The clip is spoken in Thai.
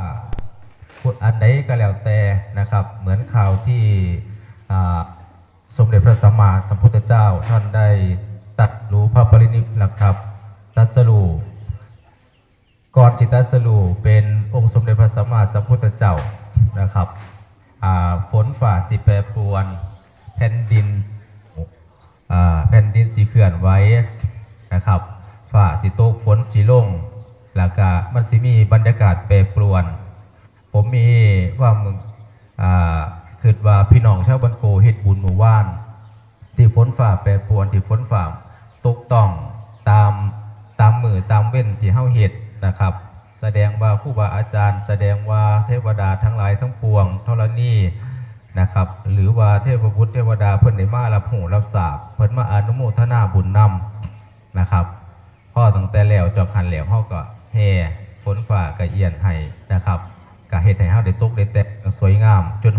อ่าพูดอันใดก็แล้วแต่นะครับ เหมือนข่าวที่สมเด็จพระสัมมาสัมพุทธเจ้าท่านได้ตัดรู้พระปรินิพพานครับ ตัสรูก่อนจิตัสรูเป็นองค์สมเด็จพระสัมมาสัมพุทธเจ้านะครับฝนฝ่าสิแปรปรวน แผ่นดินแผ่นดินสีเขื่อนไว้นะครับฝ่าสีตกฝนสีลง แล้วก็มันสิมีบรรยากาศแปรปรวน ผมมีว่ามึงอ่าคือว่าพี่น้องชาวบันโกเฮ็ดบุญหมู่ว่าน ที่ฝนฝ่าแปรปรวนที่ฝนฝ่าตกต้องตามตามมือตามเว้นที่เฮาเฮ็ดนะครับ แสดงว่าครูบาอาจารย์ แสดงว่าเทวดาทั้งหลายทั้งปวงธรณีนะครับ หรือว่าเทพบุตรเทวดาเพิ่นได้มารับหูรับสาบเพิ่นมาอนุโมทนาบุญนำนะครับพ่อตั้งแต่แล้วจบหันแล้วเฮาก็ แห่ฝนฝ่ากระเอียนให้นะครับกะเฮ็ดให้เฮาได้ตกได้แต่งสวยงามจน